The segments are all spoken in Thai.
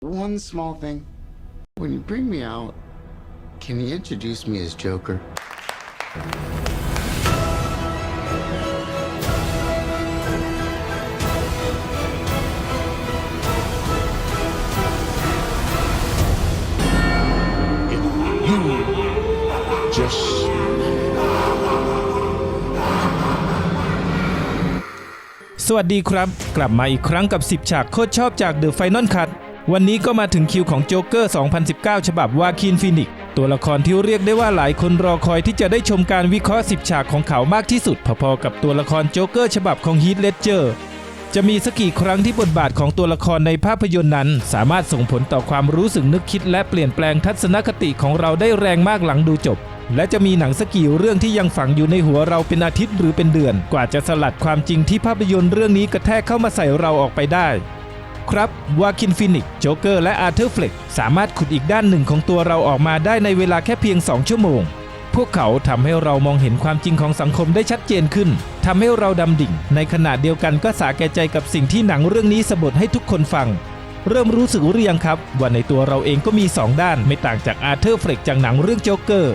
One small thing. When you bring me out, can you introduce me as Joker? สวัสดีครับ กลับมาอีกครั้งกับ 10 ฉากโคตรชอบจาก The Final Cut วันนี้ก็มาถึงคิวของโจ๊กเกอร์ 2019 ฉบับวาคินฟินิก ตัวละครที่เรียกได้ว่าหลายคนรอคอยที่จะได้ชมการวิเคราะห์ 10 ฉากของเขามากที่สุด พอๆกับตัวละครโจ๊กเกอร์ฉบับของฮีทเลดเจอร์จะมีสักกี่ครั้งที่บทบาทของตัวละครในภาพยนตร์นั้น สามารถส่งผลต่อความรู้สึกนึกคิด และเปลี่ยนแปลงทัศนคติของเราได้แรงมากหลังดูจบ และจะมีหนังสักกี่เรื่องที่ยังฝังอยู่ในหัวเราเป็นอาทิตย์หรือเป็นเดือน กว่าจะสลัดความจริงที่ภาพยนตร์เรื่องนี้กระแทกเข้ามาใส่เราออกไปได้ ครับ วาคินฟินิกโจ๊กเกอร์และอาร์เธอร์เฟล็กสามารถขุดอีกด้านหนึ่งของตัวเราออกมาได้ในเวลาแค่เพียง 2 ชั่วโมง พวกเขาทำให้เรามองเห็นความจริงของสังคมได้ชัดเจนขึ้นทำให้เราดำดิ่ง ในขณะเดียวกันก็สาแก่ใจกับสิ่งที่หนังเรื่องนี้สบทให้ทุกคนฟัง เริ่มรู้สึกหรือยังครับ ว่าในตัวเราเองก็มี 2 ด้านไม่ต่างจากอาร์เธอร์เฟล็กจากหนังเรื่องโจ๊กเกอร์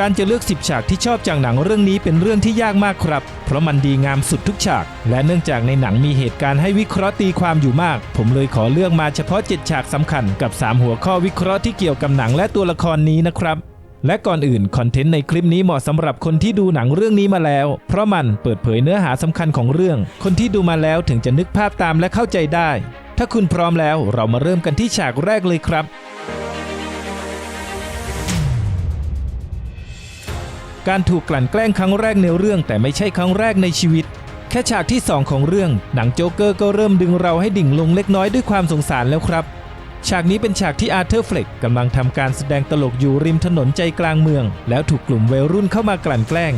การจะเลือก 10 ฉากที่ชอบจากหนังเรื่องนี้เป็นเรื่องที่ยากมากครับ เพราะมันดีงามสุดทุกฉาก และเนื่องจากในหนังมีเหตุการณ์ให้วิเคราะห์ตีความอยู่มาก ผมเลยขอเลือกมาเฉพาะ 7 ฉากสำคัญกับ 3 หัวข้อวิเคราะห์ที่เกี่ยวกับหนังและตัวละครนี้นะครับและก่อนอื่นคอนเทนต์ในคลิปนี้เหมาะสำหรับคนที่ดูหนังเรื่องนี้มาแล้ว เพราะมันเปิดเผยเนื้อหาสำคัญของเรื่อง คนที่ดูมาแล้วถึงจะนึกภาพตามและเข้าใจได้ ถ้าคุณพร้อมแล้วเรามาเริ่มกันที่ฉากแรกเลยครับ การถูกกลั่นแกล้งครั้งแรกในเรื่องแต่ไม่ใช่ครั้งแรกในชีวิต แค่ฉากที่ 2 ของเรื่อง หนังโจ๊กเกอร์ก็เริ่มดึงเราให้ดิ่งลงเล็กน้อยด้วยความสงสารแล้วครับ ฉากนี้เป็นฉากที่อาร์เธอร์เฟล็กกำลังทำการแสดงตลกอยู่ริมถนนใจกลางเมือง แล้วถูกกลุ่มวัยรุ่นเข้ามากลั่นแกล้ง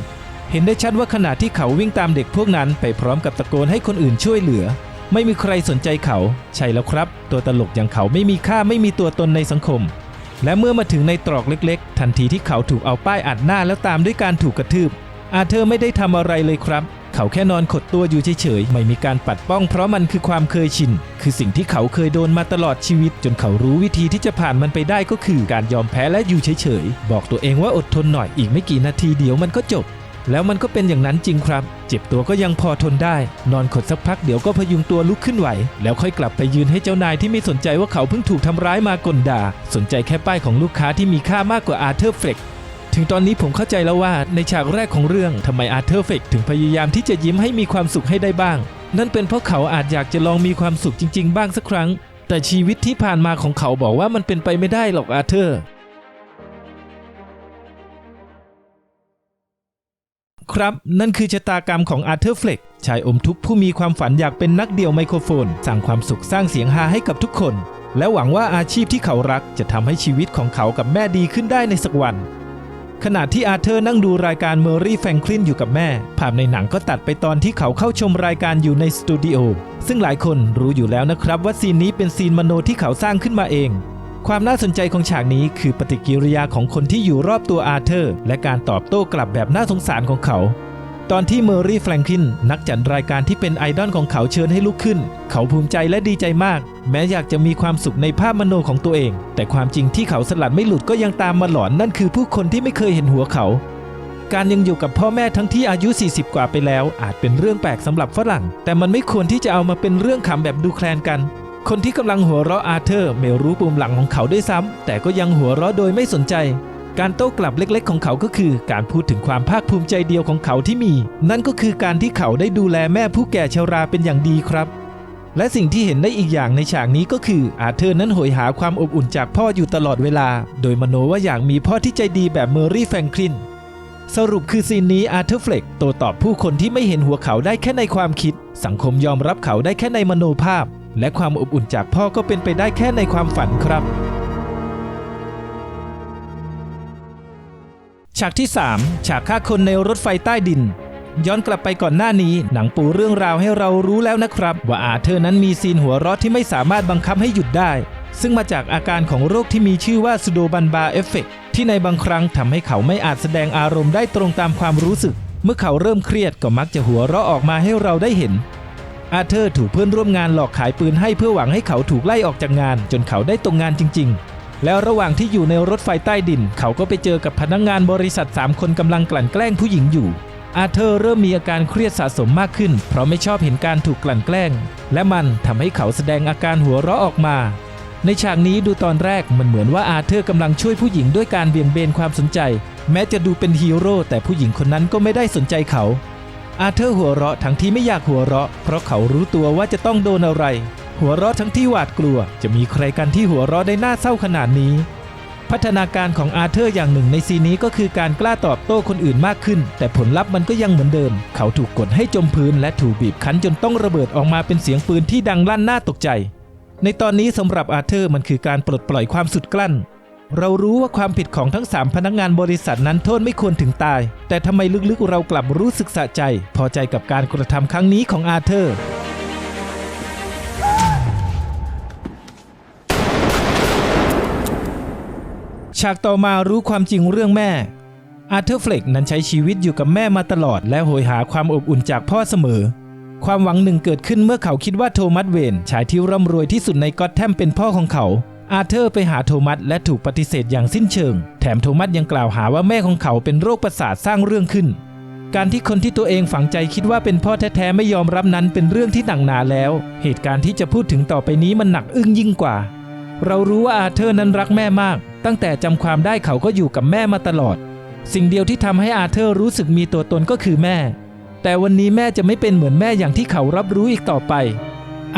เห็นได้ชัดว่าขณะที่เขาวิ่งตามเด็กพวกนั้น ไปพร้อมกับตะโกนให้คนอื่นช่วยเหลือ ไม่มีใครสนใจเขา ใช่แล้วครับ ตัวตลกอย่างเขาไม่มีค่าไม่มีตัวตนในสังคม และเมื่อมาถึงในตรอกเล็กๆ ทันทีที่เขาถูกเอาป้ายอัดหน้าแล้วตามด้วยการถูกกระทืบ อาเธอร์ไม่ได้ทำอะไรเลยครับ เขาแค่นอนขดตัวอยู่เฉยๆ ไม่มีการปัดป้องเพราะมันคือความเคยชิน คือสิ่งที่เขาเคยโดนมาตลอดชีวิต จนเขารู้วิธีที่จะผ่านมันไปได้ก็คือการยอมแพ้และอยู่เฉยๆ บอกตัวเองว่าอดทนหน่อยอีกไม่กี่นาทีเดี๋ยวมันก็จบ แล้วมันก็เป็นอย่างนั้นจริงครับ เจ็บตัวก็ยังพอทนได้ นอนขดสักพักเดี๋ยวก็พยุงตัวลุกขึ้นไหว แล้วค่อยกลับไปยืนให้เจ้านายที่ไม่สนใจว่าเขาเพิ่งถูกทำร้ายมากลด่า สนใจแค่ป้ายของลูกค้าที่มีค่ามากกว่าอาร์เธอร์เฟกถึงตอนนี้ผมเข้าใจแล้วว่าในฉากแรกของเรื่องทำไมอาร์เธอร์เฟกถึงพยายามที่จะยิ้มให้มีความสุขให้ได้บ้าง นั่นเป็นเพราะเขาอาจอยากจะลองมีความสุขจริง ๆ บ้างสักครั้ง แต่ชีวิตที่ผ่านมาของเขาบอกว่ามันเป็นไปไม่ได้หรอกอาร์เธอร์ ครับ นั่นคือชะตากรรมของอาร์เธอร์เฟล็กชายอมทุกข์ผู้มีความฝันอยากเป็นนักเดี่ยวไมโครโฟน สร้างความสุขสร้างเสียงฮาให้กับทุกคน และหวังว่าอาชีพที่เขารักจะทำให้ชีวิตของเขากับแม่ดีขึ้นได้ในสักวัน ขณะที่อาร์เธอร์นั่งดูรายการเมอรี่แฟรงคลินอยู่กับแม่ ภาพในหนังก็ตัดไปตอนที่เขาเข้าชมรายการอยู่ในสตูดิโอซึ่งหลายคนรู้อยู่แล้วนะครับว่าซีนนี้เป็นซีนมโนที่เขาสร้างขึ้นมาเอง ความน่าสนใจของฉากนี้คือปฏิกิริยาของคนที่อยู่รอบตัวอาร์เธอร์ และการตอบโต้กลับแบบน่าสงสารของเขา ตอนที่เมอรี่แฟรงคินนักจัดรายการที่เป็นไอดอลของเขาเชิญให้ลุกขึ้น เขาภูมิใจและดีใจมาก แม้อยากจะมีความสุขในภาพมโนของตัวเอง แต่ความจริงที่เขาสลัดไม่หลุดก็ยังตามมาหลอนนั่นคือผู้คนที่ไม่เคยเห็นหัวเขา การยังอยู่กับพ่อแม่ทั้งที่อายุ 40 กว่าไปแล้ว อาจเป็นเรื่องแปลกสำหรับฝรั่ง แต่มันไม่ควรที่จะเอามาเป็นเรื่องขำแบบดูแคลนกัน คนที่กำลังหัวเราะอาเธอร์ไม่รู้ปุ่มหลังของเขาด้วยซ้ำแต่ก็ยังหัวเราะโดยไม่สนใจ การโต้กลับเล็กๆ ของเขาก็คือ การพูดถึงความภาคภูมิใจเดียวของเขาที่มี นั่นก็คือการที่เขาได้ดูแลแม่ผู้แก่ชราเป็นอย่างดีครับ และสิ่งที่เห็นได้อีกอย่างในฉากนี้ก็คืออาเธอร์นั้นโหยหาความอบอุ่นจากพ่ออยู่ตลอดเวลา โดยมโนว่าอยากมีพ่อที่ใจดีแบบเมอรี่แฟรงคลินสรุปคือซีนนี้อาร์เธอร์เฟล็กโตตอบผู้คนที่ไม่เห็นหัวเขาได้แค่ในความคิด สังคมยอมรับเขาได้แค่ในมโนภาพ และความอบอุ่นจากพ่อก็เป็นไปได้แค่ในความฝันครับ ฉากที่ 3 ฉากฆ่าคนในรถไฟใต้ดิน ย้อนกลับไปก่อนหน้านี้ หนังปูเรื่องราวให้เรารู้แล้วนะครับ ว่าอาเธอร์นั้นมีซีนหัวเราะที่ไม่สามารถบังคับให้หยุดได้ ซึ่งมาจากอาการของโรคที่มีชื่อว่าซูโดบันบาเอฟเฟกที่ในบางครั้งทำให้เขาไม่อาจแสดงอารมณ์ได้ตรงตามความรู้สึก เมื่อเขาเริ่มเครียดก็มักจะหัวเราะออกมาให้เราได้เห็น อาเธอร์ถูกเพื่อนร่วมงานหลอกขายปืนให้เพื่อหวังให้เขาถูกไล่ออกจากงาน จนเขาได้ตรงงานจริง ๆ แล้วระหว่างที่อยู่ในรถไฟใต้ดิน เขาก็ไปเจอกับพนักงานบริษัท 3 คนกำลังกลั่นแกล้งผู้หญิงอยู่ อาเธอร์เริ่มมีอาการเครียดสะสมมากขึ้น เพราะไม่ชอบเห็นการถูกกลั่นแกล้ง และมันทำให้เขาแสดงอาการหัวเราะออกมา ในฉากนี้ดูตอนแรกมันเหมือนว่าอาเธอร์กำลังช่วยผู้หญิงด้วยการเบี่ยงเบนความสนใจ แม้จะดูเป็นฮีโร่แต่ผู้หญิงคนนั้นก็ไม่ได้สนใจเขา อาเธอร์หัวเราะทั้งที่ไม่อยากหัวเราะ เพราะเขารู้ตัวว่าจะต้องโดนอะไร หัวเราะทั้งที่หวาดกลัว จะมีใครกันที่หัวเราะได้น่าเศร้าขนาดนี้ พัฒนาการของอาเธอร์อย่างหนึ่งในซีนนี้ก็คือการกล้าตอบโต้คนอื่นมากขึ้น แต่ผลลัพธ์มันก็ยังเหมือนเดิม เขาถูกกดให้จมพื้นและถูกบีบคั้นจนต้องระเบิดออกมาเป็นเสียงปืนที่ดังลั่นน่าตกใจ ในตอนนี้สำหรับอาเธอร์มันคือการปลดปล่อยความสุดกลั้น เรารู้ว่าความผิดของทั้ง 3 พนักงานบริษัทนั้นโทษไม่ควรถึงตาย แต่ทำไมลึกๆเรากลับรู้สึกสะใจ พอใจกับการกระทำครั้งนี้ของอาเธอร์ฉากต่อมารู้ความจริงเรื่องแม่ อาร์เธอร์เฟล็กนั้นใช้ชีวิตอยู่กับแม่มาตลอด และโหยหาความอบอุ่นจากพ่อเสมอ ความหวังหนึ่งเกิดขึ้นเมื่อเขาคิดว่าโทมัสเวนชายที่ร่ำรวยที่สุดในก็อตแทมเป็นพ่อของเขา อาเธอร์ไปหาโทมัสและถูกปฏิเสธอย่างสิ้นเชิง แถมโทมัสยังกล่าวหาว่าแม่ของเขาเป็นโรคประสาทสร้างเรื่องขึ้น การที่คนที่ตัวเองฝังใจคิดว่าเป็นพ่อแท้ๆไม่ยอมรับนั้นเป็นเรื่องที่หนักหนาแล้ว เหตุการณ์ที่จะพูดถึงต่อไปนี้มันหนักอึ้งยิ่งกว่า เรารู้ว่าอาเธอร์นั้นรักแม่มาก ตั้งแต่จำความได้เขาก็อยู่กับแม่มาตลอด สิ่งเดียวที่ทำให้อาเธอร์รู้สึกมีตัวตนก็คือแม่ แต่วันนี้แม่จะไม่เป็นเหมือนแม่อย่างที่เขารับรู้อีกต่อไป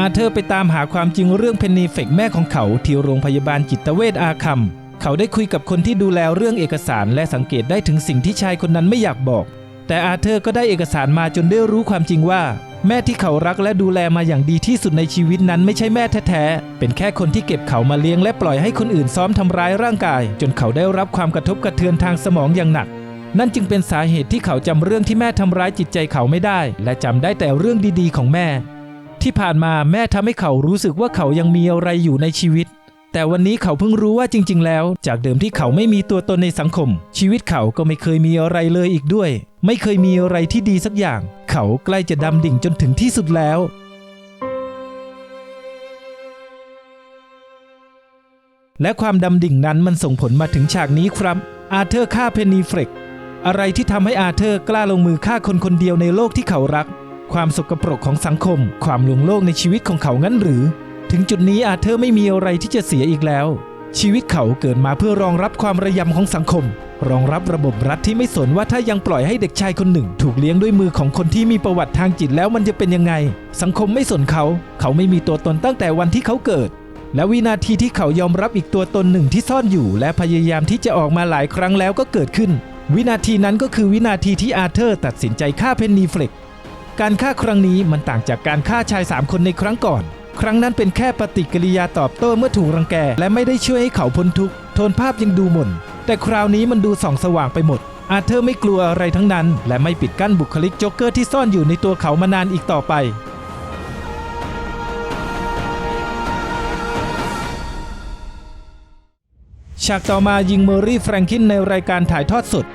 อาเธอร์ไปตามหาความจริงเรื่องเพนนีเฟกแม่ของเขาที่โรงพยาบาลจิตเวชอาคัม เขาได้คุยกับคนที่ดูแลเรื่องเอกสารและสังเกตได้ถึงสิ่งที่ชายคนนั้นไม่อยากบอก แต่อาเธอร์ก็ได้เอกสารมาจนได้รู้ความจริงว่า แม่ที่เขารักและดูแลมาอย่างดีที่สุดในชีวิตนั้นไม่ใช่แม่แท้ๆ เป็นแค่คนที่เก็บเขามาเลี้ยงและปล่อยให้คนอื่นซ้อมทำร้ายร่างกาย จนเขาได้รับความกระทบกระเทือนทางสมองอย่างหนักนั่นจึงเป็นสาเหตุที่เขาจำเรื่องที่แม่ทำร้ายจิตใจเขาไม่ได้ และจำได้แต่เรื่องดีๆของแม่ ที่ผ่านมาแม่ทำให้เขารู้สึกว่าเขายังมีอะไรอยู่ในชีวิต แต่วันนี้เขาเพิ่งรู้ว่าจริง ๆ แล้ว จากเดิมที่เขาไม่มีตัวตนในสังคม ชีวิตเขาก็ไม่เคยมีอะไรเลยอีกด้วย ไม่เคยมีอะไรที่ดีสักอย่าง เขาใกล้จะดำดิ่งจนถึงที่สุดแล้วและความดำดิ่งนั้นมันส่งผลมาถึงฉากนี้ครับ อาเธอร์ฆ่าเพนนีเฟรก อะไรที่ทำให้อาเธอร์กล้าลงมือฆ่าคนคนเดียวในโลกที่เขารัก ความสกปรกของสังคม ความลวงโลกในชีวิตของเขางั้นหรือ ถึงจุดนี้อาเธอร์ไม่มีอะไรที่จะเสียอีกแล้ว ชีวิตเขาเกิดมาเพื่อรองรับความระยำของสังคม รองรับระบบรัฐที่ไม่สนว่าถ้ายังปล่อยให้เด็กชายคนหนึ่ง ถูกเลี้ยงด้วยมือของคนที่มีประวัติทางจิตแล้วมันจะเป็นยังไง สังคมไม่สนเขา เขาไม่มีตัวตนตั้งแต่วันที่เขาเกิดและวินาทีที่เขายอมรับอีกตัวตนหนึ่งที่ซ่อนอยู่ และพยายามที่จะออกมาหลายครั้งแล้วก็เกิดขึ้น วินาทีนั้นก็คือวินาทีที่อาเธอร์ตัดสินใจฆ่าเพนนีเฟล็ก การฆ่าครั้งนี้มันต่างจากการฆ่าชายสามคนในครั้งก่อน ครั้งนั้นเป็นแค่ปฏิกิริยาตอบโต้เมื่อถูกรังแก และไม่ได้ช่วยให้เขาพ้นทุกข์โทนภาพยังดูหม่น แต่คราวนี้มันดูส่องสว่างไปหมด อาเธอร์ไม่กลัวอะไรทั้งนั้น และไม่ปิดกั้นบุคลิกโจ๊กเกอร์ที่ซ่อนอยู่ในตัวเขามานานอีกต่อไป ฉากต่อมายิงเมอรี่แฟรงคินในรายการถ่ายทอดสด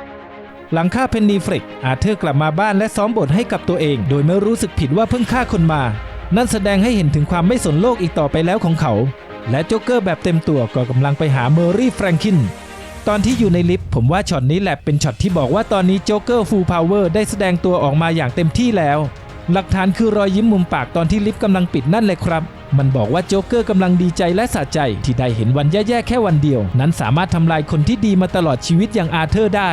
หลังฆ่าเพนนีเฟรกอาเธอร์กลับมาบ้านและซ้อมบทให้กับตัวเอง โดยไม่รู้สึกผิดว่าเพิ่งฆ่าคนมา นั่นแสดงให้เห็นถึงความไม่สนโลกอีกต่อไปแล้วของเขา และโจ๊กเกอร์แบบเต็มตัวก็กำลังไปหาเมอรี่แฟรงคินตอนที่อยู่ในลิฟต์ผมว่าช็อตนี้แหละเป็นช็อตที่บอกว่าตอนนี้โจ๊กเกอร์ฟูลพาวเวอร์ได้แสดงตัวออกมาอย่างเต็มที่แล้ว หลักฐานคือรอยยิ้มมุมปากตอนที่ลิฟต์กำลังปิดนั่นเลยครับ มันบอกว่าโจ๊กเกอร์กำลังดีใจและสะใจ ที่ได้เห็นวันแย่ๆแค่วันเดียว นั้นสามารถทำลายคนที่ดีมาตลอดชีวิตอย่างอาเธอร์ได้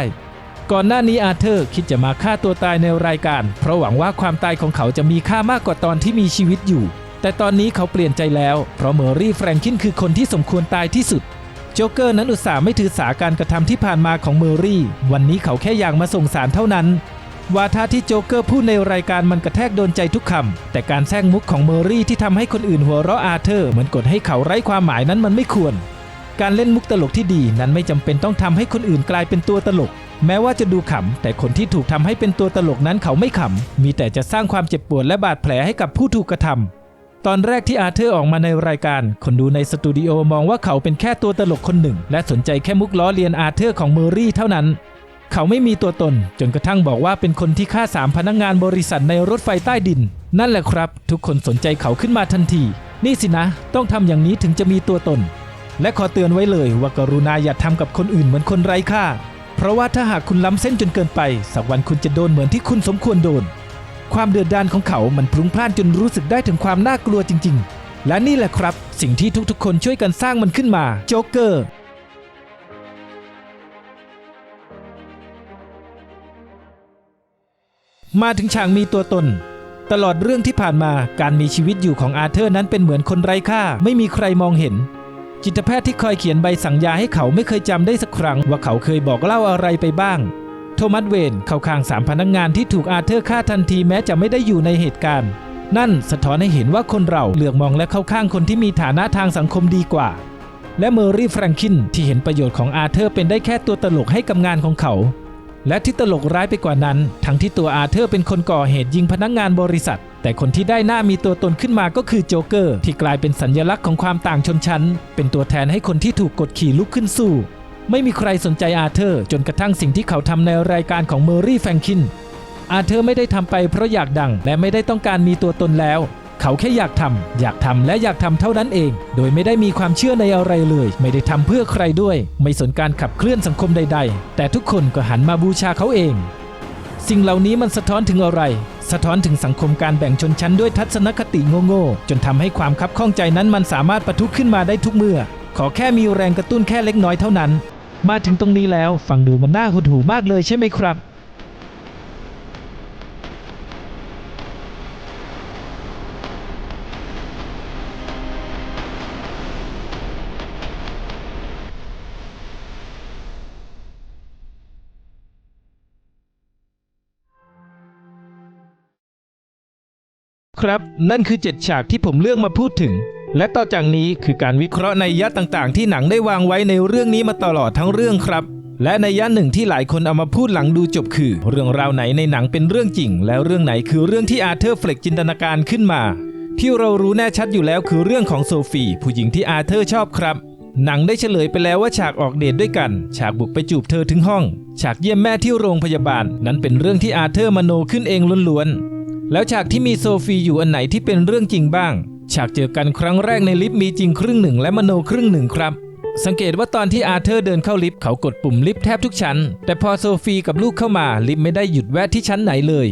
ก่อนหน้านี้อาเธอร์คิดจะมาฆ่าตัวตายในรายการ เพราะหวังว่าความตายของเขาจะมีค่ามากกว่าตอนที่มีชีวิตอยู่ แต่ตอนนี้เขาเปลี่ยนใจแล้ว เพราะเมอรี่แฟรงคินคือคนที่สมควรตายที่สุดโจ๊กเกอร์นั้นอุตส่าห์ไม่ถือสาการกระทำที่ผ่านมาของเมอรี่ วันนี้เขาแค่อยากมาส่งสารเท่านั้น วาทะที่โจ๊กเกอร์พูดในรายการมันกระแทกโดนใจทุกคำแต่การแซงมุกของเมอรี่ที่ทำให้คนอื่นหัวเราะอาเธอร์เหมือนกดให้เขาไร้ความหมายนั้นมันไม่ควร การเล่นมุกตลกที่ดีนั้นไม่จำเป็นต้องทำให้คนอื่นกลายเป็นตัวตลก แม้ว่าจะดูขำแต่คนที่ถูกทำให้เป็นตัวตลกนั้นเขาไม่ขำมีแต่จะสร้างความเจ็บปวดและบาดแผลให้กับผู้ถูกกระทำตอนแรกที่อาเธอร์ออกมาในรายการ คนดูในสตูดิโอมองว่าเขาเป็นแค่ตัวตลกคนหนึ่ง และสนใจแค่มุกล้อเลียนอาเธอร์ของเมอรี่เท่านั้น เขาไม่มีตัวตน จนกระทั่งบอกว่าเป็นคนที่ฆ่าสามพนักงานบริษัทในรถไฟใต้ดิน นั่นแหละครับ ทุกคนสนใจเขาขึ้นมาทันที นี่สินะ ต้องทำอย่างนี้ถึงจะมีตัวตน และขอเตือนไว้เลยว่ากรุณาอย่าทำกับคนอื่นเหมือนคนไร้ค่า เพราะว่าถ้าหากคุณล้ำเส้นจนเกินไป สักวันคุณจะโดนเหมือนที่คุณสมควรโดน ความเดือดดาลของเขา มันพลุงพล่านจนรู้สึกได้ถึงความน่ากลัวจริง ๆ และนี่แหละครับ สิ่งที่ทุกๆ คนช่วยกันสร้างมันขึ้นมาโจ๊กเกอร์มาถึงฉากมีตัวตน ตลอดเรื่องที่ผ่านมาการมีชีวิตอยู่ของอาเธอร์นั้นเป็นเหมือนคนไร้ค่า ไม่มีใครมองเห็น จิตแพทย์ที่คอยเขียนใบสั่งยาให้เขาไม่เคยจำได้สักครั้ง ว่าเขาเคยบอกเล่าอะไรไปบ้าง โทมัสเวนเข้าข้างสามพนักงงานที่ถูกอาเธอร์ฆ่าทันทีแม้จะไม่ได้อยู่ในเหตุการณ์ นั่นสะท้อนให้เห็นว่าคนเราเลือกมองและเข้าข้างคนที่มีฐานะทางสังคมดีกว่า และเมอรี่แฟรงคินที่เห็นประโยชน์ของอาเธอร์เป็นได้แค่ตัวตลกให้กับงานของเขาและที่ตลกร้ายไปกว่านั้น ทั้งที่ตัวอาเธอร์เป็นคนก่อเหตุยิงพนักงานบริษัท แต่คนที่ได้หน้ามีตัวตนขึ้นมาก็คือโจ๊กเกอร์ที่กลายเป็นสัญลักษณ์ของความต่างชนชั้น เป็นตัวแทนให้คนที่ถูกกดขี่ลุกขึ้นสู้ ไม่มีใครสนใจอาเธอร์ จนกระทั่งสิ่งที่เขาทำในรายการของเมอรี่แฟรงคิน อาเธอร์ไม่ได้ทำไปเพราะอยากดังและไม่ได้ต้องการมีตัวตนแล้ว เขาแค่อยากทำอยากทำและอยากทำเท่านั้นเอง โดยไม่ได้มีความเชื่อในอะไรเลย ไม่ได้ทำเพื่อใครด้วย ไม่สนการขับเคลื่อนสังคมใด ๆ แต่ทุกคนก็หันมาบูชาเขาเองสิ่งเหล่านี้มันสะท้อนถึงอะไร สะท้อนถึงสังคมการแบ่งชนชั้นด้วยทัศนคติโง่ๆจนทำให้ความคับข้องใจนั้นมันสามารถปะทุขึ้นมาได้ทุกเมื่อ ขอแค่มีแรงกระตุ้นแค่เล็กน้อยเท่านั้น มาถึงตรงนี้แล้วฟังดูมันน่าหดหูมากเลยใช่ไหมครับ ครับ นั่นคือ 7 ฉากที่ผมเลือกมาพูดถึง และต่อจากนี้คือการวิเคราะห์ในยยะต่างๆ ที่หนังได้วางไว้ในเรื่องนี้มาตลอดทั้งเรื่องครับ และในยยะหนึ่งที่หลายคนเอามาพูดหลังดูจบคือ เรื่องราวไหนในหนังเป็นเรื่องจริง แล้วเรื่องไหนคือเรื่องที่อาเธอร์เฟล็กจินตนาการขึ้นมา ที่เรารู้แน่ชัดอยู่แล้วคือเรื่องของโซฟีผู้หญิงที่อาเธอร์ชอบครับหนังได้เฉลยไปแล้วว่าฉากออกเดทด้วยกัน ฉากบุกไปจูบเธอถึงห้อง ฉากเยี่ยมแม่ที่โรงพยาบาล นั้นเป็นเรื่องที่อาเธอร์มโนขึ้นเองล้วนๆ แล้วฉากที่มีโซฟีอยู่อันไหนที่เป็นเรื่องจริงบ้าง ฉากเจอกันครั้งแรกในลิฟต์มีจริงครึ่งหนึ่งและมโนครึ่งหนึ่งครับ สังเกตว่าตอนที่อาเธอร์เดินเข้าลิฟต์เขากดปุ่มลิฟต์แทบทุกชั้น แต่พอโซฟีกับลูกเข้ามาลิฟต์ไม่ได้หยุดแวะที่ชั้นไหนเลย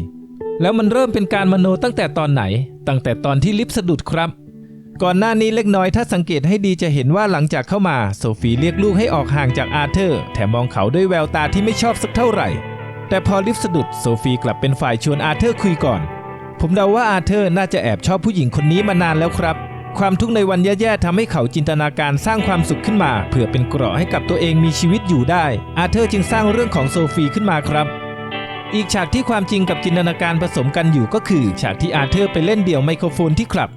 แล้วมันเริ่มเป็นการมโนตั้งแต่ตอนไหน ตั้งแต่ตอนที่ลิฟต์สะดุดครับ ก่อนหน้านี้เล็กน้อยถ้าสังเกตให้ดีจะเห็นว่าหลังจากเข้ามาโซฟีเรียกลูกให้ออกห่างจากอาเธอร์แถมมองเขาด้วยแววตาที่ไม่ชอบสักเท่าไหร่ แต่พอลิฟต์สะดุดโซฟีกลับเป็นฝ่ายชวนอาเธอร์คุยก่อน ผมเดาว่าอาเธอร์น่าจะแอบชอบผู้หญิงคนนี้มานานแล้วครับ ความทุกข์ในวันแย่ๆทำให้เขาจินตนาการสร้างความสุขขึ้นมา เพื่อเป็นเกราะให้กับตัวเองมีชีวิตอยู่ได้ อาเธอร์จึงสร้างเรื่องของโซฟีขึ้นมาครับ อีกฉากที่ความจริงกับจินตนาการผสมกันอยู่ก็คือ ฉากที่อาเธอร์ไปเล่นเดี่ยวไมโครโฟนที่คลับ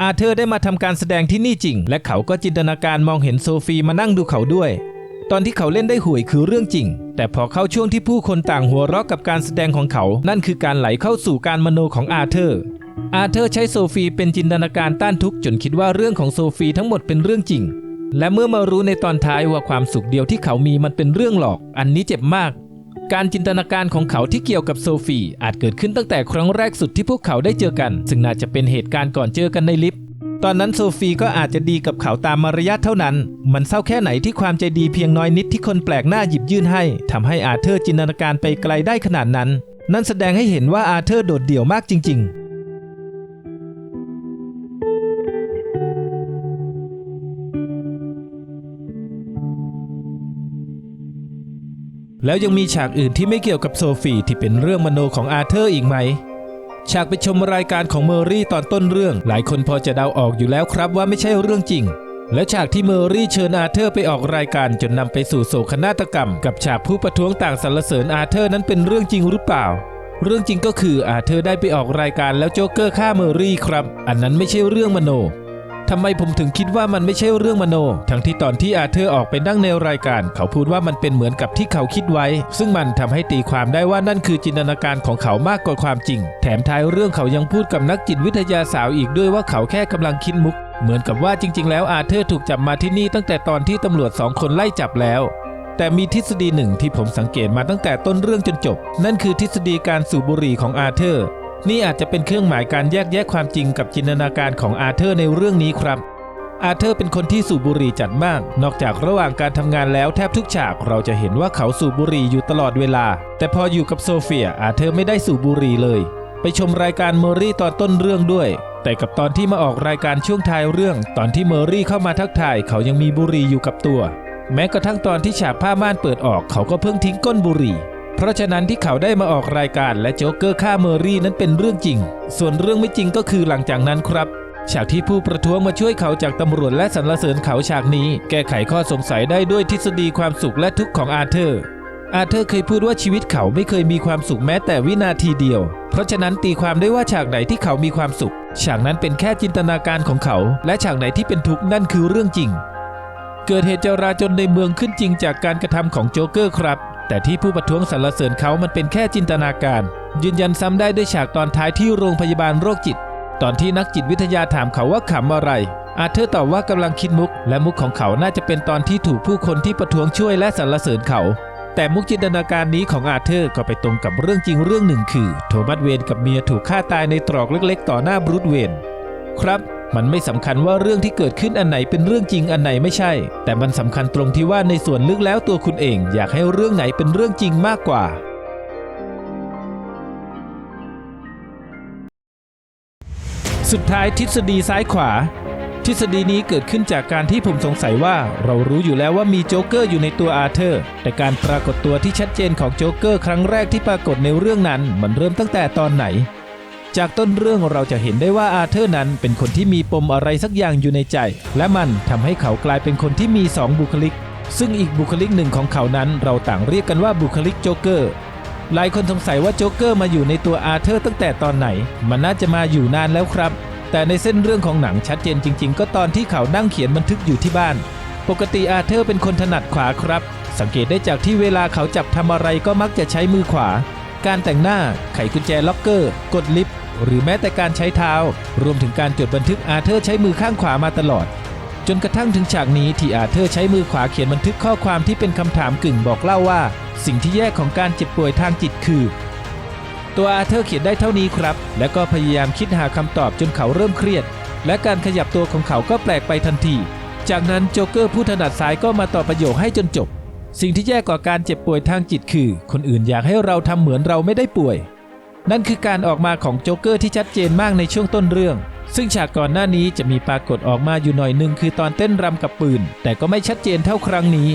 อาเธอร์ได้มาทำการแสดงที่นี่จริง และเขาก็จินตนาการมองเห็นโซฟีมานั่งดูเขาด้วย ตอนที่เขาเล่นได้ห่วยคือเรื่องจริง แต่พอเข้าช่วงที่ผู้คนต่างหัวเราะกับการแสดงของเขา นั่นคือการไหลเข้าสู่การมโนของอาเธอร์ อาเธอร์ใช้โซฟีเป็นจินตนาการต้านทุกข์จนคิดว่าเรื่องของโซฟีทั้งหมดเป็นเรื่องจริง และเมื่อมารู้ในตอนท้ายว่าความสุขเดียวที่เขามีมันเป็นเรื่องหลอก อันนี้เจ็บมากการจินตนาการของเขาที่เกี่ยวกับโซฟีอาจเกิดขึ้นตั้งแต่ครั้งแรกสุดที่พวกเขาได้เจอกัน ซึ่งน่าจะเป็นเหตุการณ์ก่อนเจอกันในลิฟต์ ตอนนั้นโซฟีก็อาจจะดีกับเขาตามมารยาทเท่านั้น มันเศร้าแค่ไหนที่ความใจดีเพียงน้อยนิดที่คนแปลกหน้าหยิบยื่นให้ทำให้อาเธอร์จินตนาการไปไกลได้ขนาดนั้น นั่นแสดงให้เห็นว่าอาเธอร์โดดเดี่ยวมากจริง ๆแล้วยังมีฉากอื่นที่ไม่เกี่ยวกับโซฟีที่เป็นเรื่องมโนของอาเธอร์อีกไหม ฉากไปชมรายการของเมอรี่ตอนต้นเรื่อง หลายคนพอจะเดาออกอยู่แล้วครับว่าไม่ใช่เรื่องจริง และฉากที่เมอรี่เชิญอาเธอร์ไปออกรายการจนนำไปสู่โศกนาฏกรรม กับฉากผู้ประท้วงต่างสรรเสริญอาเธอร์นั้นเป็นเรื่องจริงหรือเปล่า เรื่องจริงก็คืออาเธอร์ได้ไปออกรายการแล้วโจ๊กเกอร์ฆ่าเมอรี่ครับ อันนั้นไม่ใช่เรื่องมโน ทำไมผมถึงคิดว่ามันไม่ใช่เรื่องมโน ทั้งที่ตอนที่อาเธอร์ออกไปนั่งในรายการ เขาพูดว่ามันเป็นเหมือนกับที่เขาคิดไว้ ซึ่งมันทำให้ตีความได้ว่านั่นคือจินตนาการของเขามากกว่าความจริง แถมท้ายเรื่องเขายังพูดกับนักจิตวิทยาสาวอีกด้วยว่าเขาแค่กำลังคิดมุก เหมือนกับว่าจริง ๆ แล้วอาเธอร์ถูกจับมาที่นี่ตั้งแต่ตอนที่ตำรวจสองคนไล่จับแล้วแต่มีทฤษฎีหนึ่งที่ผมสังเกตมาตั้งแต่ต้นเรื่องจนจบ นั่นคือทฤษฎีการสูบบุหรี่ของอาเธอร์ นี่อาจจะเป็นเครื่องหมายการแยกแยะความจริงกับจินตนาการของอาเธอร์ในเรื่องนี้ครับ อาเธอร์เป็นคนที่สูบบุหรี่จัดมาก นอกจากระหว่างการทำงานแล้วแทบทุกฉากเราจะเห็นว่าเขาสูบบุหรี่อยู่ตลอดเวลา แต่พออยู่กับโซเฟียอาเธอร์ไม่ได้สูบบุหรี่เลย ไปชมรายการเมอรี่ตอนต้นเรื่องด้วย แต่กับตอนที่มาออกรายการช่วงท้ายเรื่อง ตอนที่เมอรี่เข้ามาทักทายเขายังมีบุหรี่อยู่กับตัว แม้กระทั่งตอนที่ฉากผ้าม่านเปิดออก เขาก็เพิ่งทิ้งก้นบุหรี่ เพราะฉะนั้นที่เขาได้มาออกรายการและโจ๊กเกอร์ฆ่าเมอรี่นั้นเป็นเรื่องจริง ส่วนเรื่องไม่จริงก็คือหลังจากนั้นครับฉากที่ผู้ประท้วงมาช่วยเขาจากตำรวจและสรรเสริญเขาฉากนี้ แก้ไขข้อสงสัยได้ด้วยทฤษฎีความสุขและทุกข์ของอาเธอร์ อาเธอร์เคยพูดว่าชีวิตเขาไม่เคยมีความสุขแม้แต่วินาทีเดียว เพราะฉะนั้นตีความได้ว่าฉากไหนที่เขามีความสุข ฉากนั้นเป็นแค่จินตนาการของเขา และฉากไหนที่เป็นทุกข์นั่นคือเรื่องจริง เกิดเหตุจราจนในเมืองขึ้นจริงจากการกระทำของโจ๊กเกอร์ครับ แต่ที่ผู้ประท้วงสรรเสริญเขามันเป็นแค่จินตนาการ ยืนยันซ้ำได้ด้วยฉากตอนท้ายที่โรงพยาบาลโรคจิต ตอนที่นักจิตวิทยาถามเขาว่าขำอะไร อาเธอร์ตอบว่ากำลังคิดมุก และมุกของเขาน่าจะเป็นตอนที่ถูกผู้คนที่ประท้วงช่วยและสรรเสริญเขา แต่มุกจินตนาการนี้ของอาเธอร์ก็ไปตรงกับเรื่องจริงเรื่องหนึ่งคือ โทมัสเวนกับเมียถูกฆ่าตายในตรอกเล็กๆ ต่อหน้าบรูซเวนครับ มันไม่สำคัญว่าเรื่องที่เกิดขึ้นอันไหนเป็นเรื่องจริงอันไหนไม่ใช่ แต่มันสำคัญตรงที่ว่าในส่วนลึกแล้วตัวคุณเอง อยากให้เรื่องไหนเป็นเรื่องจริงมากกว่า สุดท้ายทฤษฎีซ้ายขวา ทฤษฎีนี้เกิดขึ้นจากการที่ผมสงสัยว่า เรารู้อยู่แล้วว่ามีโจ๊กเกอร์อยู่ในตัวอาเธอร์ แต่การปรากฏตัวที่ชัดเจนของโจ๊กเกอร์ครั้งแรกที่ปรากฏในเรื่องนั้น มันเริ่มตั้งแต่ตอนไหน จากต้นเรื่องเราจะเห็นได้ว่าอาเธอร์นั้นเป็นคนที่มีปมอะไรสักอย่างอยู่ในใจ และมันทำให้เขากลายเป็นคนที่มีสองบุคลิก ซึ่งอีกบุคลิกหนึ่งของเขานั้นเราต่างเรียกกันว่าบุคลิกโจ๊กเกอร์หลายคนสงสัยว่าโจ๊กเกอร์มาอยู่ในตัวอาเธอร์ตั้งแต่ตอนไหน มันน่าจะมาอยู่นานแล้วครับ แต่ในเส้นเรื่องของหนังชัดเจนจริง ๆ ก็ตอนที่เขานั่งเขียนบันทึกอยู่ที่บ้าน ปกติอาเธอร์เป็นคนถนัดขวาครับ สังเกตได้จากที่เวลาเขาจับทำอะไรก็มักจะใช้มือขวา การแต่งหน้า ไขกุญแจล็อกเกอร์ กดลิฟต์ หรือแม้แต่การใช้เท้า รวมถึงการจดบันทึกอาเธอร์ใช้มือข้างขวามาตลอด จนกระทั่งถึงฉากนี้ที่อาเธอร์ใช้มือขวาเขียนบันทึกข้อความที่เป็นคำถามกึ่งบอกเล่าว่า สิ่งที่แยกของการเจ็บป่วยทางจิตคือ ตัวอาเธอร์เขียนได้เท่านี้ครับ และก็พยายามคิดหาคำตอบจนเขาเริ่มเครียด และการขยับตัวของเขาก็แปลกไปทันที จากนั้นโจ๊กเกอร์ผู้ถนัดซ้ายก็มาต่อประโยคให้จนจบ สิ่งที่แย่กว่าการเจ็บป่วยทางจิตคือ คนอื่นอยากให้เราทำเหมือนเราไม่ได้ป่วย นั่นคือการออกมาของโจ๊กเกอร์ที่ชัดเจนมากในช่วงต้นเรื่อง ซึ่งฉากก่อนหน้านี้จะมีปรากฏออกมาอยู่หน่อยหนึ่งคือตอนเต้นรำกับปืน แต่ก็ไม่ชัดเจนเท่าครั้งนี้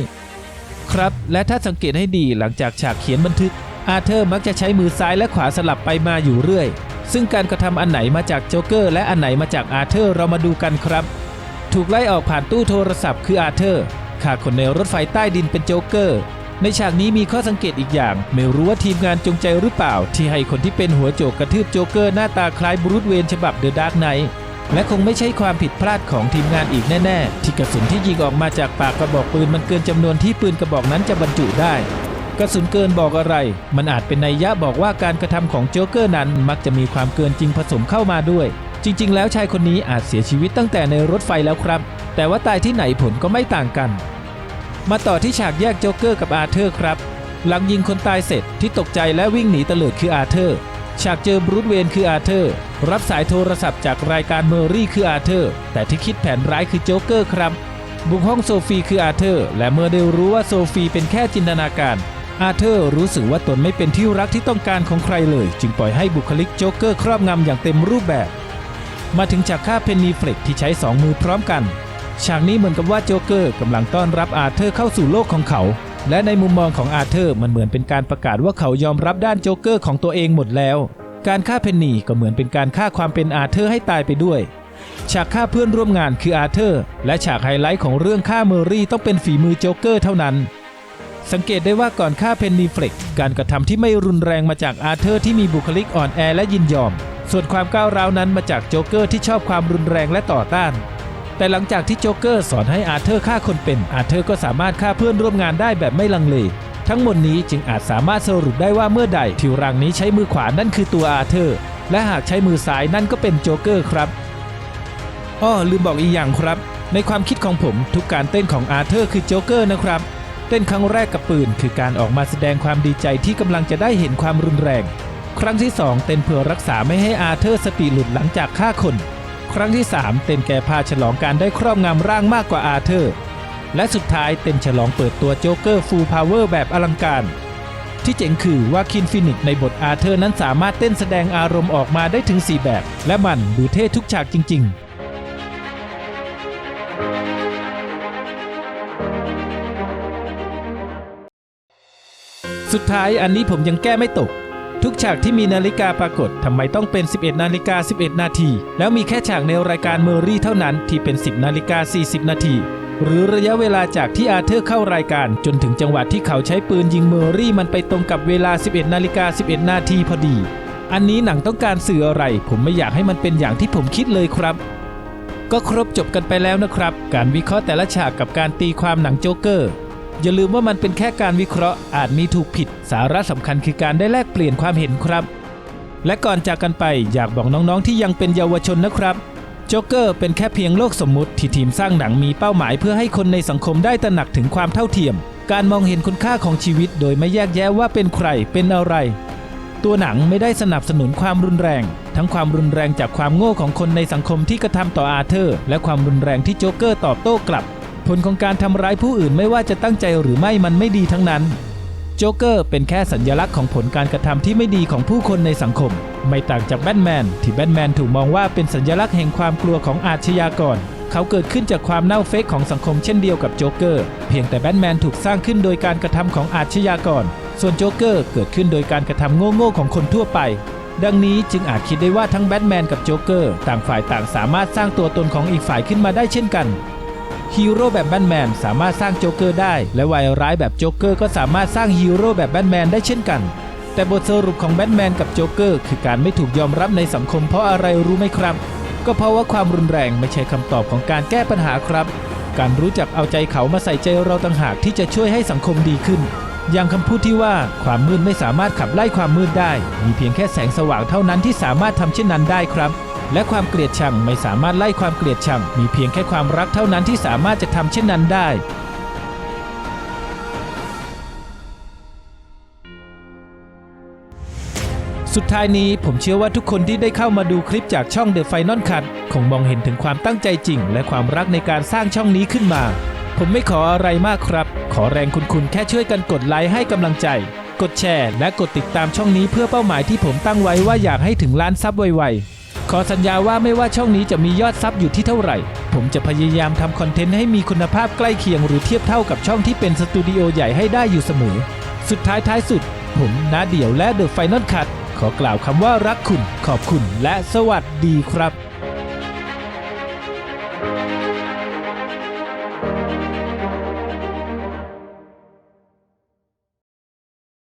ครับ และถ้าสังเกตให้ดีหลังจากฉากเขียนบันทึก อาเธอร์มักจะใช้มือซ้ายและขวาสลับไปมาอยู่เรื่อย ซึ่งการกระทำอันไหนมาจากโจ๊กเกอร์และอันไหนมาจากอาเธอร์เรามาดูกันครับ ถูกไล่ออกผ่านตู้โทรศัพท์คืออาเธอร์ฆ่าคนในรถไฟใต้ดินเป็นโจ๊กเกอร์ ในฉากนี้มีข้อสังเกตอีกอย่าง ไม่รู้ว่าทีมงานจงใจหรือเปล่า ที่ให้คนที่เป็นหัวโจกกระทืบโจกเกอร์หน้าตาคล้ายบรูซเวนฉบับเดอะดาร์กไนท์และคงไม่ใช่ความผิดพลาดของทีมงานอีกแน่ ๆ ที่กระสุนที่ยิงออกมาจากปากกระบอกปืนมันเกินจำนวนที่ปืนกระบอกนั้นจะบรรจุได้กระสุนเกินบอกอะไร มันอาจเป็นนัยยะบอกว่าการกระทำของโจ๊กเกอร์นั้นมักจะมีความเกินจริงผสมเข้ามาด้วย จริง ๆ แล้วชายคนนี้อาจเสียชีวิตตั้งแต่ในรถไฟแล้วครับ แต่ว่าตายที่ไหนผลก็ไม่ต่างกัน มาต่อที่ฉากแยกโจ๊กเกอร์กับอาเธอร์ครับ หลังยิงคนตายเสร็จที่ตกใจและวิ่งหนีเตลิดคืออาเธอร์ ฉากเจอบรูซเวนคืออาเธอร์ รับสายโทรศัพท์จากรายการเมอรี่คืออาเธอร์ แต่ที่คิดแผนร้ายคือโจ๊กเกอร์ครับ บุกห้องโซฟีคืออาเธอร์ และเมื่อได้รู้ว่าโซฟีเป็นแค่จินตนาการอาเธอร์รู้สึกว่าตนไม่เป็นที่รักที่ต้องการของใครเลย จึงปล่อยให้บุคลิกโจ๊กเกอร์ครอบงำอย่างเต็มรูปแบบ มาถึงฉากฆ่าเพนนีเฟล็กที่ใช้สองมือพร้อมกัน ฉากนี้เหมือนกับว่าโจ๊กเกอร์กำลังต้อนรับอาเธอร์เข้าสู่โลกของเขา และในมุมมองของอาเธอร์มันเหมือนเป็นการประกาศว่าเขายอมรับด้านโจ๊กเกอร์ของตัวเองหมดแล้ว การฆ่าเพนนีก็เหมือนเป็นการฆ่าความเป็นอาเธอร์ให้ตายไปด้วย ฉากฆ่าเพื่อนร่วมงานคืออาเธอร์ และฉากไฮไลท์ของเรื่องฆ่าเมอรี่ต้องเป็นฝีมือโจ๊กเกอร์เท่านั้น สังเกตได้ว่าก่อนฆ่าเพนนีเฟล็กการกระทำที่ไม่รุนแรงมาจากอาเธอร์ที่มีบุคลิกอ่อนแอและยินยอม ส่วนความก้าวร้าวนั้นมาจากโจ๊กเกอร์ที่ชอบความรุนแรงและต่อต้าน แต่หลังจากที่โจ๊กเกอร์สอนให้อาเธอร์ฆ่าคนเป็น อาเธอร์ก็สามารถฆ่าเพื่อนร่วมงานได้แบบไม่ลังเล ทั้งหมดนี้จึงอาจสามารถสรุปได้ว่าเมื่อใดที่รังนี้ใช้มือขวานั่นคือตัวอาเธอร์ และหากใช้มือซ้ายนั่นก็เป็นโจ๊กเกอร์ครับอ้อลืมบอกอีกอย่างครับ ในความคิดของผมทุกการเต้นของอาเธอร์คือโจ๊กเกอร์นะครับเต้นครั้งแรกกับปืนคือการออกมาแสดงความดีใจที่กำลังจะได้เห็นความรุนแรง ครั้งที่ 2 เต้นเพื่อรักษาไม่ให้อาเธอร์สติหลุดหลังจากฆ่าคน ครั้งที่ 3 เต้นแก่พาฉลองการได้ครอบงำร่างมากกว่าอาเธอร์ และสุดท้ายเต้นฉลองเปิดตัวโจ๊กเกอร์ฟูลพาวเวอร์แบบอลังการ ที่เจ๋งคือว่าคินฟินิกในบทอาเธอร์นั้นสามารถเต้นแสดงอารมณ์ออกมาได้ถึง 4 แบบ และมันดูเท่ทุกฉากจริงๆสุดท้ายอันนี้ผมยังแก้ไม่ตก ทุกฉากที่มีนาฬิกาปรากฏทำไมต้องเป็น 11 นาฬิกา 11 นาที แล้วมีแค่ฉากในรายการเมอรี่เท่านั้นที่เป็น 10 นาฬิกา 40 นาที หรือระยะเวลาจากที่อาเธอร์เข้ารายการ จนถึงจังหวะที่เขาใช้ปืนยิงเมอรี่มันไปตรงกับเวลา 11 นาฬิกา 11 นาทีพอดี อันนี้หนังต้องการสื่ออะไร ผมไม่อยากให้มันเป็นอย่างที่ผมคิดเลยครับก็ครบจบกันไปแล้วนะครับ การวิเคราะห์แต่ละฉากกับการตีความหนังโจ๊กเกอร์ อย่าลืมว่ามันเป็นแค่การวิเคราะห์อาจมีถูกผิด สาระสำคัญคือการได้แลกเปลี่ยนความเห็นครับ และก่อนจากกันไปอยากบอกน้องๆที่ยังเป็นเยาวชนนะครับโจ๊กเกอร์เป็นแค่เพียงโลกสมมุติที่ทีมสร้างหนังมีเป้าหมาย เพื่อให้คนในสังคมได้ตระหนักถึงความเท่าเทียม การมองเห็นคุณค่าของชีวิต โดยไม่แยกแยะว่าเป็นใครเป็นอะไร ตัวหนังไม่ได้สนับสนุนความรุนแรง ทั้งความรุนแรงจากความโง่ของคนในสังคมที่กระทำต่ออาเธอร์ และความรุนแรงที่โจ๊กเกอร์ตอบโต้กลับ ผลของการทำร้ายผู้อื่นไม่ว่าจะตั้งใจหรือไม่มันไม่ดีทั้งนั้น โจ๊กเกอร์เป็นแค่สัญลักษณ์ของผลการกระทำที่ไม่ดีของผู้คนในสังคม ไม่ต่างจากแบทแมนที่แบทแมนถูกมองว่าเป็นสัญลักษณ์แห่งความกลัวของอาชญากร เขาเกิดขึ้นจากความเน่าเฟกของสังคมเช่นเดียวกับโจ๊กเกอร์เพียงแต่แบทแมนถูกสร้างขึ้นโดยการกระทำของอาชญากร ส่วนโจ๊กเกอร์เกิดขึ้นโดยการกระทำโง่ๆของคนทั่วไปดังนี้จึงอาจคิดได้ว่าทั้งแบทแมนกับโจ๊กเกอร์ต่างฝ่ายต่างสามารถสร้างตัวตนของอีกฝ่ายขึ้นมาได้เช่นกัน ฮีโร่แบบแบทแมนสามารถสร้างโจ๊กเกอร์ได้ และวายร้ายแบบโจ๊กเกอร์ก็สามารถสร้างฮีโร่แบบแบทแมนได้เช่นกัน แต่บทสรุปของแบทแมนกับโจ๊กเกอร์คือการไม่ถูกยอมรับในสังคมเพราะอะไรรู้ไหมครับ ก็เพราะว่าความรุนแรงไม่ใช่คำตอบของการแก้ปัญหาครับ การรู้จักเอาใจเขามาใส่ใจเราต่างหากที่จะช่วยให้สังคมดีขึ้น อย่างคำพูดที่ว่าความมืดไม่สามารถขับไล่ความมืดได้ มีเพียงแค่แสงสว่างเท่านั้นที่สามารถทำเช่นนั้นได้ครับ และความเกลียดชังไม่สามารถไล่ความเกลียดชัง มีเพียงแค่ความรักเท่านั้นที่สามารถจะทำเช่นนั้นได้ สุดท้ายนี้ผมเชื่อว่าทุกคนที่ได้เข้ามาดูคลิปจากช่อง The Final Cut คงมองเห็นถึงความตั้งใจจริง และความรักในการสร้างช่องนี้ขึ้นมา ผมไม่ขออะไรมากครับ ขอแรงคุณคุณแค่ช่วยกันกดไลค์ให้กำลังใจ กดแชร์ และกดติดตามช่องนี้เพื่อเป้าหมายที่ผมตั้งไว้ว่าอยากให้ถึงล้านซับไวๆ ขอสัญญาว่าไม่ว่าช่องนี้จะมียอดซับอยู่ที่เท่าไหร่ ผมจะพยายามทำคอนเทนต์ให้มีคุณภาพใกล้เคียงหรือเทียบเท่ากับช่องที่เป็นสตูดิโอใหญ่ให้ได้อยู่เสมอ สุดท้ายท้ายสุด ผมนาเดี่ยวและเดอะไฟนอลคัดขอกล่าวคำว่ารักคุณ ขอบคุณและสวัสดีครับ